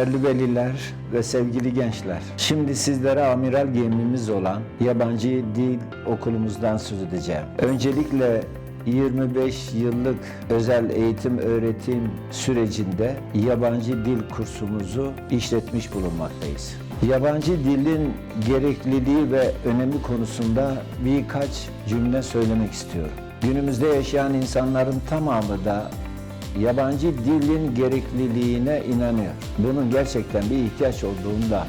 Değerli veliler ve sevgili gençler, şimdi sizlere amiral gemimiz olan yabancı dil okulumuzdan söz edeceğim. Öncelikle 25 yıllık özel eğitim öğretim sürecinde yabancı dil kursumuzu işletmiş bulunmaktayız. Yabancı dilin gerekliliği ve önemi konusunda birkaç cümle söylemek istiyorum. Günümüzde yaşayan insanların tamamı da yabancı dilin gerekliliğine inanıyor. Bunun gerçekten bir ihtiyaç olduğunu da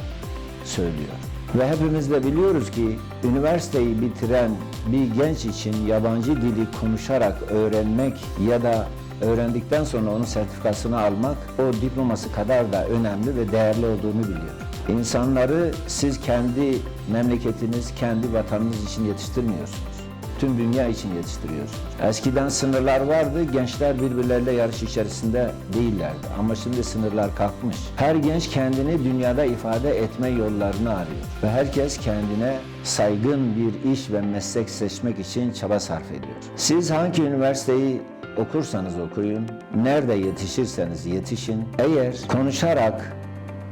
söylüyor. Ve hepimiz de biliyoruz ki üniversiteyi bitiren bir genç için yabancı dili konuşarak öğrenmek ya da öğrendikten sonra onun sertifikasını almak o diploması kadar da önemli ve değerli olduğunu biliyor. İnsanları siz kendi memleketiniz, kendi vatanınız için yetiştirmiyorsunuz tüm dünya için yetiştiriyorsunuz. Eskiden sınırlar vardı, gençler birbirleriyle yarış içerisinde değillerdi. Ama şimdi sınırlar kalkmış. Her genç kendini dünyada ifade etme yollarını arıyor. Ve herkes kendine saygın bir iş ve meslek seçmek için çaba sarf ediyor. Siz hangi üniversiteyi okursanız okuyun, nerede yetişirseniz yetişin, eğer konuşarak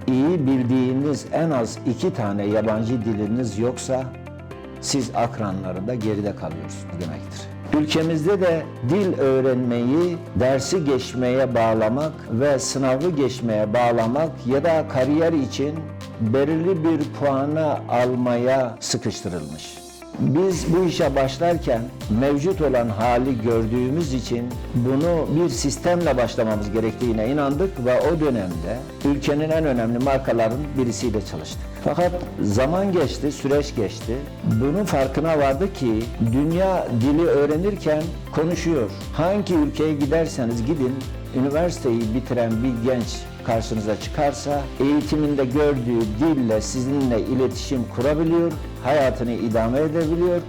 iyi bildiğiniz en az iki tane yabancı diliniz yoksa siz akranlarında geride kalıyorsunuz demektir. Ülkemizde de dil öğrenmeyi dersi geçmeye bağlamak ve sınavı geçmeye bağlamak ya da kariyer için belirli bir puanı almaya sıkıştırılmış. Biz bu işe başlarken mevcut olan hali gördüğümüz için bunu bir sistemle başlamamız gerektiğine inandık ve o dönemde ülkenin en önemli markaların birisiyle çalıştık. Fakat zaman geçti, süreç geçti. Bunun farkına vardı ki dünya dili öğrenirken konuşuyor. Hangi ülkeye giderseniz gidin, üniversiteyi bitiren bir genç karşınıza çıkarsa eğitiminde gördüğü dille sizinle iletişim kurabiliyor, hayatını idame edebiliyor,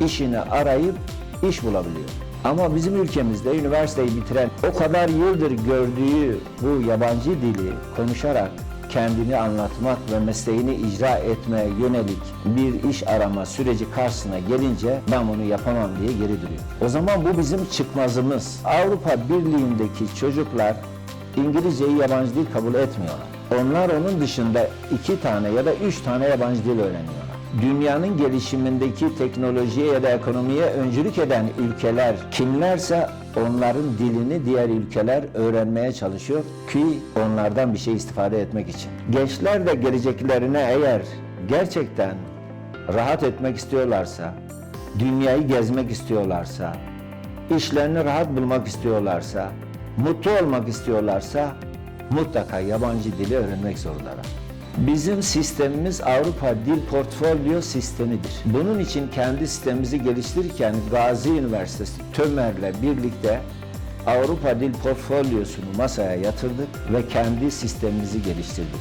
işini arayıp iş bulabiliyor. Ama bizim ülkemizde üniversiteyi bitiren o kadar yıldır gördüğü bu yabancı dili konuşarak kendini anlatmak ve mesleğini icra etmeye yönelik bir iş arama süreci karşısına gelince ben bunu yapamam diye geri duruyor. O zaman bu bizim çıkmazımız. Avrupa Birliği'ndeki çocuklar İngilizceyi yabancı dil kabul etmiyorlar. Onlar onun dışında iki tane ya da üç tane yabancı dil öğreniyorlar. Dünyanın gelişimindeki teknolojiye ya da ekonomiye öncülük eden ülkeler kimlerse onların dilini diğer ülkeler öğrenmeye çalışıyor ki onlardan bir şey istifade etmek için. Gençler de geleceklerine eğer gerçekten rahat etmek istiyorlarsa, dünyayı gezmek istiyorlarsa, işlerini rahat bulmak istiyorlarsa, mutlu olmak istiyorlarsa mutlaka yabancı dili öğrenmek zorundalar. Bizim sistemimiz Avrupa Dil Portfolyo Sistemidir. Bunun için kendi sistemimizi geliştirirken Gazi Üniversitesi TÖMER'le birlikte Avrupa Dil Portfolyosunu masaya yatırdık ve kendi sistemimizi geliştirdik.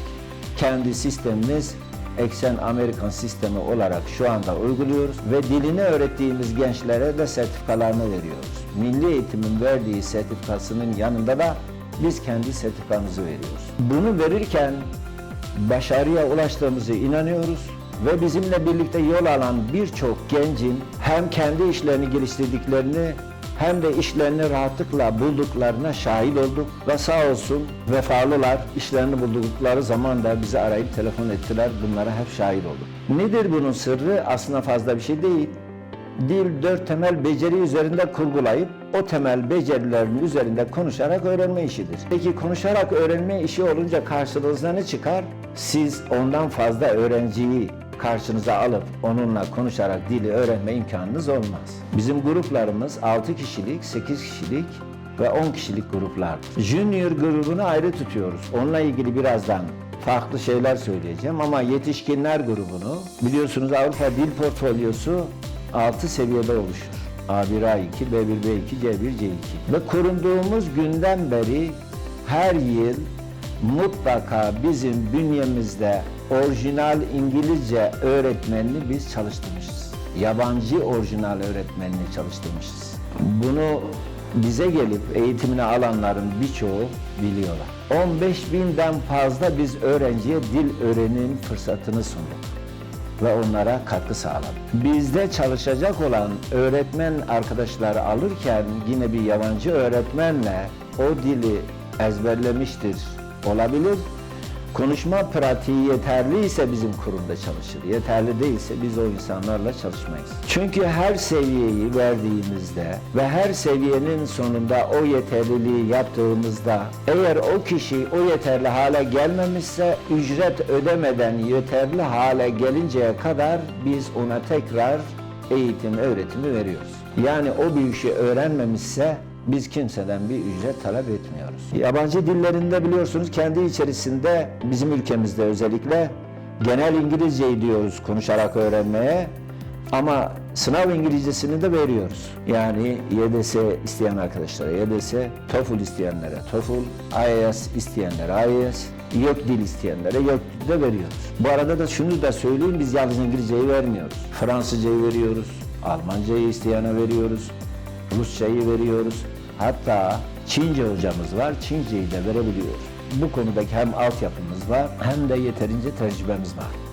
Kendi sistemimiz Eksen Amerikan sistemi olarak şu anda uyguluyoruz ve dilini öğrettiğimiz gençlere de sertifikalarını veriyoruz. Milli Eğitim'in verdiği sertifikasının yanında da biz kendi sertifikamızı veriyoruz. Bunu verirken başarıya ulaştığımızı inanıyoruz ve bizimle birlikte yol alan birçok gencin hem kendi işlerini geliştirdiklerini hem de işlerini rahatlıkla bulduklarına şahit olduk ve sağ olsun vefalılar işlerini buldukları zaman da bizi arayıp telefon ettiler. Bunlara hep şahit olduk. Nedir bunun sırrı? Aslında fazla bir şey değil. Dil dört temel beceri üzerinde kurgulayıp o temel becerilerin üzerinde konuşarak öğrenme işidir. Peki konuşarak öğrenme işi olunca karşınıza ne çıkar? Siz ondan fazla öğrenciyi karşınıza alıp onunla konuşarak dili öğrenme imkanınız olmaz. Bizim gruplarımız 6 kişilik, 8 kişilik ve 10 kişilik gruplardır. Junior grubunu ayrı tutuyoruz. Onunla ilgili birazdan farklı şeyler söyleyeceğim ama yetişkinler grubunu biliyorsunuz Avrupa Dil Portfolyosu 6 seviyede oluşur. A1, A2, B1, B2, C1, C2. Ve kurulduğumuz günden beri her yıl mutlaka bizim bünyemizde orijinal İngilizce öğretmenini biz çalıştırmışız. Yabancı orijinal öğretmenini çalıştırmışız. Bunu bize gelip eğitimini alanların birçoğu biliyorlar. 15 binden fazla biz öğrenciye dil öğrenim fırsatını sunduk ve onlara katkı sağladık. Bizde çalışacak olan öğretmen arkadaşları alırken yine bir yabancı öğretmenle o dili ezberlemiştir olabilir konuşma pratiği yeterliyse bizim kurumda çalışır. Yeterli değilse biz o insanlarla çalışmayız. Çünkü her seviyeyi verdiğimizde ve her seviyenin sonunda o yeterliliği yaptığımızda eğer o kişi o yeterli hale gelmemişse ücret ödemeden yeterli hale gelinceye kadar biz ona tekrar eğitim, öğretimi veriyoruz. Yani o bir işi öğrenmemişse biz kimseden bir ücret talep etmiyoruz. Yabancı dillerinde biliyorsunuz kendi içerisinde bizim ülkemizde özellikle genel İngilizceyi diyoruz konuşarak öğrenmeye ama sınav İngilizcesini de veriyoruz. Yani YDS isteyen arkadaşlara YDS, TOEFL isteyenlere TOEFL, IELTS isteyenlere IELTS, YÖK dil isteyenlere YÖK dil de veriyoruz. Bu arada da şunu da söyleyeyim biz yalnız İngilizceyi vermiyoruz. Fransızcayı veriyoruz, Almancayı isteyene veriyoruz, Rusçayı veriyoruz. Hatta Çince hocamız var, Çinceyi de verebiliyoruz. Bu konudaki hem altyapımız var hem de yeterince tecrübemiz var.